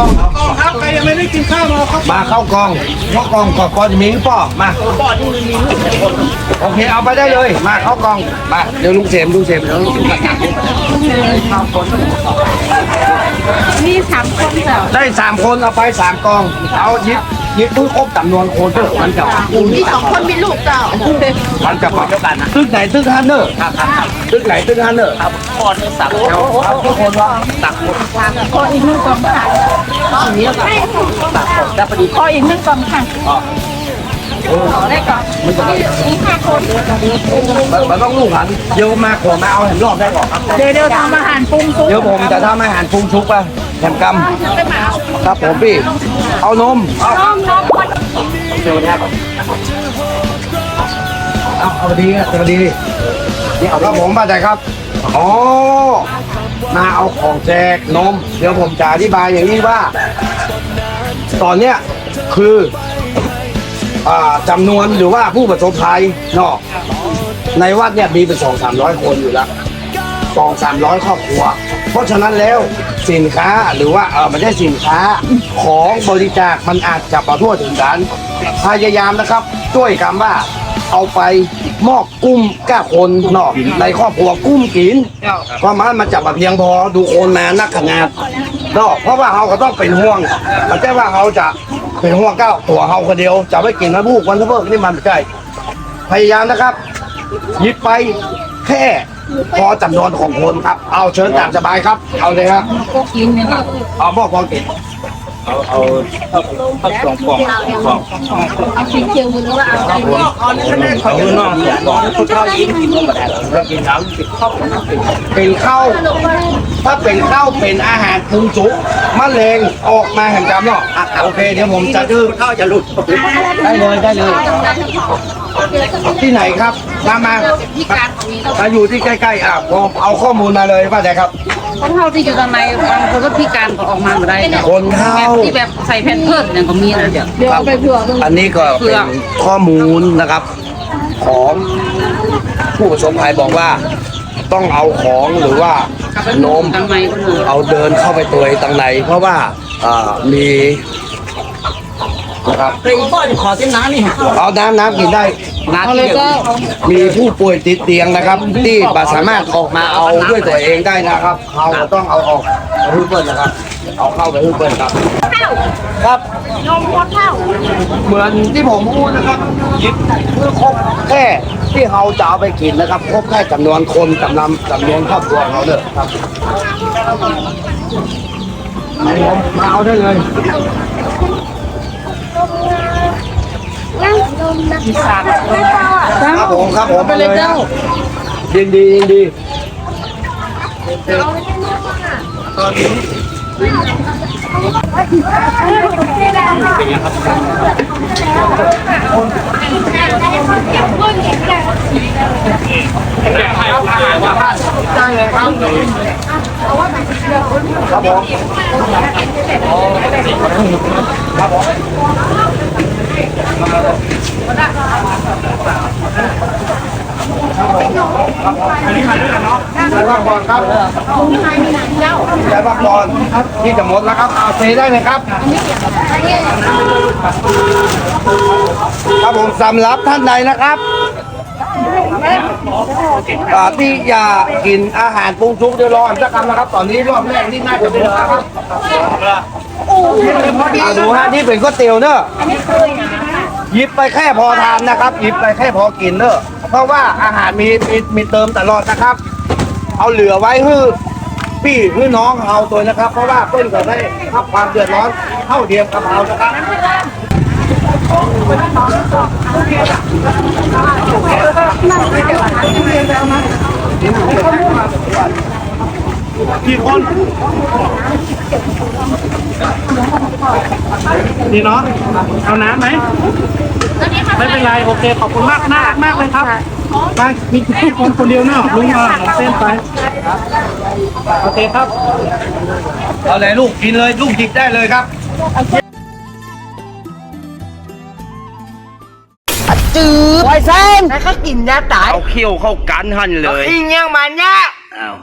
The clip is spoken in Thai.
องกองครับใครยังไม่ได้กินข้าวมาครับมาเข้ากองเข้ากองก่อนก่อนจะมีหรือเปล่ามาปอดนี่มันมีลูกแต่คนโอเคเอาไปได้เลย มาเข้ากองมาเดี๋ยวลุงเสมลุงเสมเดี๋ยวลุงจัดการมีสามคนเจ้าได้สามคนเอาไปสามกองเอายึด ยึดเพื่อครบจำนวนคนเถอะมันจะมีสองคนมีลูกเจ้ามันจะปรับกันนะตึกไหนตึกฮันเนอร์ครับครับตึกไหนตึกฮันเนอร์ครับปอดนี่สับเอาเอาทุกคนว่าตักหมดขออีกหนึ่งกล่องค่ะนี้แล้วกันตับผมแต่พอดีขออีกหนึ่งกล่องค่ะขอได้ก่อนมีห้าคนมันต้องลูกหันเดี๋ยวมาขอมาเอาแหมรอบได้ก่อนครับเดี๋ยวเดี๋ยวทำอาหารปรุงซุปเดี๋ยวผมจะทำอาหารปรุงชุบไป แหมกไปหมาำครับผมพี่ เอานมเอาน้องน้องคนเดี๋ยวนี้เอาเอาดีอะสวัสดีนี่เอาครับผมป้าใจครับอ๋อมาเอาของแจกนม เดี๋ยวผมจะอธิบายอย่างนี้ว่า ตอนเนี้ยคืออ่าจำนวนหรือว่าผู้ประสบภัยเนาะในวัดเนี่ยมีเป็นสองสามร้อยคนอยู่แล้ว สองสามร้อยครอบครัว เพราะฉะนั้นแล้วสินค้าหรือว่าเออไม่ใช่สินค้าของบริจาคมันอาจจะประทั่วถึงกันพยายามนะครับช่วยกันว่าเอาไปมอบกุ้มก้าคนเนาะในครอบครัวกุ้มกินเพราะมันมันจะมาเพียงพอดูโอนมานักขนาดเนาะเพราะว่าเราก็ต้องเป็นห่วงไม่ใช่ว่าเราจะเป็นห่วงเก้าตัวเราคนเดียว จะไม่กินมาบุกวันเพิ่มนี่มันไม่ใช่พยายามนะครับหยิบไปแค่ พอจำนวนของคนครับ เอาเชิญตามสบายครับ เอาเลยครับก็กินเนี่ยค่ะเอาบอกพอกินเอาเอาข้าวสองฟองฟองเอาสีเขียวหรือว่าเอาสีเอาเงินนอกสองชุดข้าวยิงกินก็ได้แล้วกินน้ำกินข้าวเป็นข้าวถ้าเป็นข้าวเป็นอาหารปรุงสุกมะเร็งออกมาแห่งจำเนาะอะโอเคเดี๋ยวผมจะดื้อข้าวจะหลุดได้เลยได้เลยที่ไหนครับ มามาพิการของนี้มาอยู่ที่ใกล้ๆอะผมเอาข้อมูลมาเลยป้าแจ๊ครับ คนเฒ่าที่อยู่ตอนในบางคนก็พิการก็ออกมาไม่ได้นะคนเฒ่า แบบที่แบบใส่แผ่นเพิร์ดเนี่ยก็มีนะเดี๋ยวเอาไปเผื่ออันนี้ก็เป็นข้อมูลนะครับ ของผู้ประสบภัยบอกว่าต้องเอาของหรือว่านมทางในคนอื่นเอาเดินเข้าไปตัวตังในเพราะว่าอ่ามี นะครับเฮ้ยพ่อจะขอเส้นน้ำนี่เอาน้ำน้ำกินได้นาทีเดียวมีผู้ป่วยติดเตียงนะครับ ที่บ่สามารถออกมาเอาด้วยตัวเองได้นะครับเราต้องเอาออกไปให้เพื่อนนะครับเอาเข้าไปให้เพื่อนครับครับนมคนเท่าเหมือนที่ผมพูดนะครับหยิบเพื่อครบแค่ที่เราจะเอาไปกินนะครับครบแค่จำนวนคนจำนวนจำนวนครอบครัวของเราเด้อครับมาเอาได้เลย มีสามครับผมครับผมไปเลยเจ้ายินดียินดีได้เลยครับ ครับผมครับผมอันนี้มาด้วยกันเนาะได้พักผ่อนครับ ได้พักผ่อนที่จะหมดแล้วครับเอาเซได้เลยครับครับผมสำหรับท่านใดนะครับที่อยากกินอาหารปรุงสุกเดี๋ยวรออันสักคำนะครับ ตอนนี้รอบแรกนี่น่าจะเป็นนะครับอาดูฮะนี่เป็นก๋วยเตี๋ยวเนอะหยิบไปแค่พอทานนะครับหยิบไปแค่พอกินเนอะเพราะว่าอาหารมีมีมีเติมตลอดนะครับ เอาเหลือไว้ให้ พี่ให้น้องเอาตัวนะครับ เพราะว่าเพื่อนก็ได้รับความเดือดร้อนเท่าเดียวกับเรานะครับกี่คนนี่เนาะเอาน้ำไหมไม่เป็นไรโอเคขอบคุณมากน่ากมากเลยครับ ไปมีแค่คนคนเดียวเนาะลุงมาเอาเส้นไปโอเคครับ เอาเลยลูกกินเลยลูกหยิบได้เลยครับจืดไวเส้นแล้วก็กินยาตายเอาเขี้ยวเข้ากันหันเลยอิงยังมันเนี่ยอ้าว